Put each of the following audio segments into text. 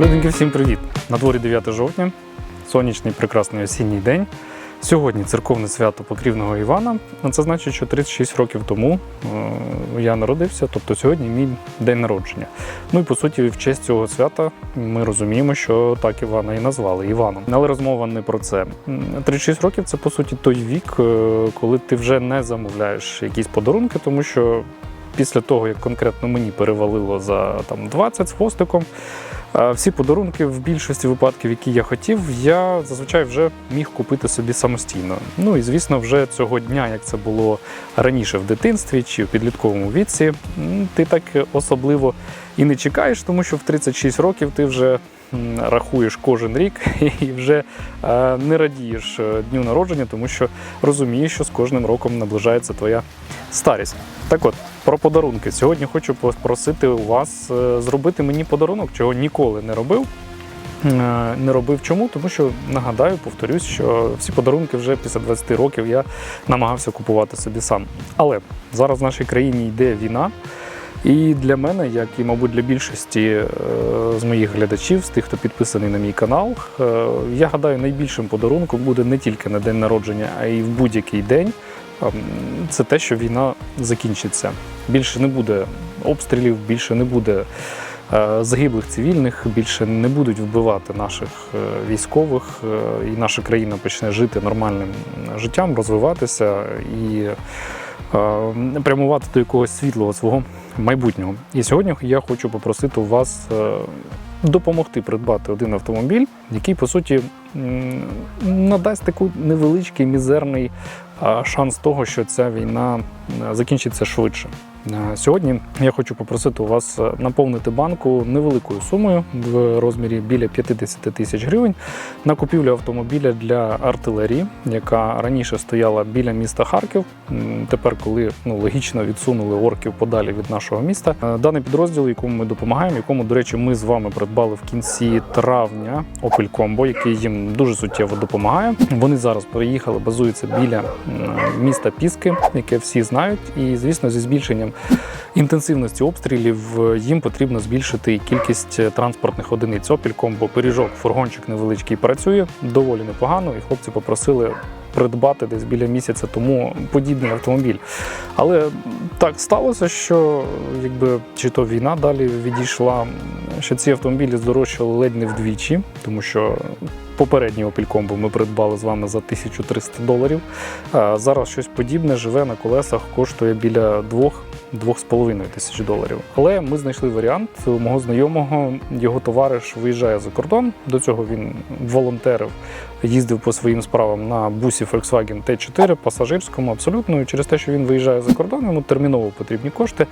Люденьки, всім привіт! На дворі 9 жовтня, сонячний прекрасний осінній день. Сьогодні церковне свято Покрівного Івана. Це значить, що 36 років тому е, я народився, тобто сьогодні мій день народження. Ну і по суті, в честь цього свята ми розуміємо, що так Івана і назвали Іваном. Але розмова не про це. 36 років це по суті той вік, е, коли ти вже не замовляєш якісь подарунки, тому що після того, як конкретно мені перевалило за там 20 з хвостиком. Всі подарунки в більшості випадків, які я хотів, я зазвичай вже міг купити собі самостійно. Ну і звісно, вже цього дня, як це було раніше в дитинстві чи в підлітковому віці, ти так особливо і не чекаєш, тому що в 36 років ти вже рахуєш кожен рік і вже е, не радієш е, дню народження, тому що розумієш, що з кожним роком наближається твоя старість. Так от, про подарунки. Сьогодні хочу попросити вас е, зробити мені подарунок, чого ніколи не робив. Е, Не робив чому? Тому що нагадаю, повторюсь, що всі подарунки вже після 20 років я намагався купувати собі сам. Але зараз в нашій країні йде війна. І для мене, як і, мабуть, для більшості е, з моїх глядачів, з тих, хто підписаний на мій канал, я гадаю, найбільшим подарунком буде не тільки на день народження, а й в будь-який день. Ем, Це те, що війна закінчиться. Більше не буде обстрілів, більше не буде е, загиблих цивільних, більше не будуть вбивати наших е, військових, е, і наша країна почне жити нормальним життям, розвиватися і прямувати до якогось світлого свого майбутнього. І сьогодні я хочу попросити вас допомогти придбати один автомобіль, який по суті надасть такий невеличкий мізерний шанс того, що ця війна е, закінчиться швидше. Е, Сьогодні я хочу попросити у вас е, наповнити банку невеликою сумою в розмірі біля 50 тисяч гривень на купівлю автомобіля для артилерії, яка раніше стояла біля міста Харків. Тепер, коли ну логічно відсунули орків подалі від нашого міста, даний підрозділ, якому ми допомагаємо, якому, до речі, ми з вами придбали в кінці травня Opel Combo, який їм дуже суттєво допомагає. Вони зараз переїхали, базуються біля міста Піски, яке всі знають, і звісно, зі збільшенням інтенсивності обстрілів е, їм потрібно збільшити кількість е, транспортних одиниць. Opel Combo, пиріжок, фургончик невеличкий працює доволі непогано, і хлопці попросили. Придбати десь біля місяця тому подібний автомобіль. Але так сталося, що якби чи то війна далі відійшла, що ці автомобілі здорожчали ледь не вдвічі, тому що попередній Opel Combo ми придбали з вами за 1300 доларів. Зараз щось подібне живе на колесах, коштує біля 2 2,5 тисяч доларів. Але ми знайшли варіант у мого знайомого. Його товариш виїжджає за кордон. До цього він волонтерив, їздив по своїм справам на бусі Volkswagen T4 пасажирському абсолютно. І через те, що він виїжджає за кордон, йому терміново потрібні кошти.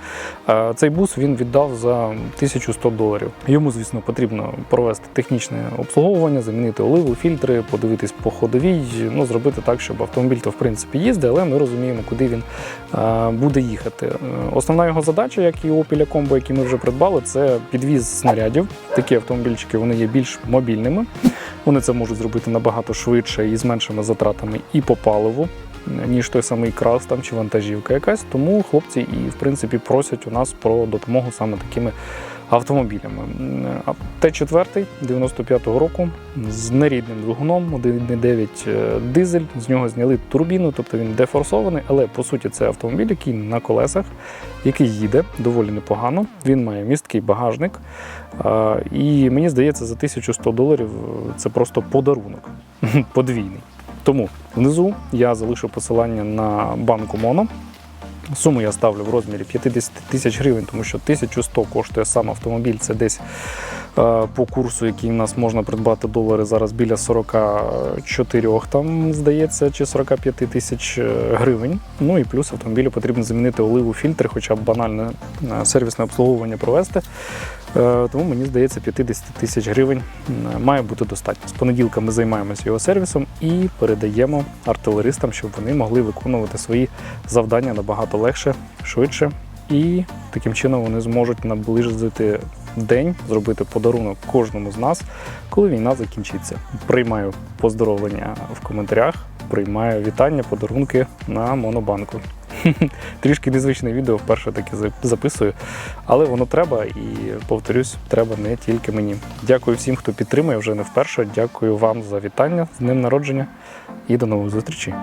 Цей бус він віддав за 1100 доларів. Йому, звісно, потрібно провести технічне обслуговування, замінити оливу, фільтри, подивитись по ходовій, ну зробити так, щоб автомобіль то в принципі їздить, але ми розуміємо, куди він буде їхати. Основна його задача, як і у Combo, які ми вже придбали, це підвіз снарядів. Такі автомобільчики вони є більш мобільними. Вони це можуть зробити набагато швидше і з меншими затратами і по паливу, ніж той самий крас там чи вантажівка якась. Тому хлопці і в принципі просять у нас про допомогу саме такими автомобілями. Т4 95-го року з нерідним двигуном 1,9 е, дизель. З нього зняли турбіну, тобто він дефорсований, але по суті це автомобіль, який на колесах, який їде доволі непогано. Він має місткий багажник. І мені здається, за 1100 доларів е, це просто подарунок подвійний. Тому внизу я залишу посилання на банку Моно. Суму я ставлю в розмірі 50 тисяч гривень, тому що 1100 коштує сам автомобіль. Це десь е, по курсу, який в нас можна придбати долари зараз біля 44, там здається, чи 45 тисяч е, гривень. Ну і плюс автомобілю потрібно замінити оливу фільтри, хоча б банальне е, сервісне обслуговування провести. Е, Тому мені здається, 50 тисяч гривень має бути достатньо. З понеділка ми займаємося його сервісом і передаємо артилеристам, щоб вони могли виконувати свої завдання набагато легше, швидше. І таким чином вони зможуть наблизити день, зробити подарунок кожному з нас, коли війна закінчиться. Приймаю поздоровлення в коментарях. приймає вітання, подарунки на монобанку. Трішки незвичне відео, вперше таке записую, але воно треба і повторюсь, треба не тільки мені. Дякую всім, хто підтримує вже не вперше. Дякую вам за вітання з днем народження і до нових зустрічей.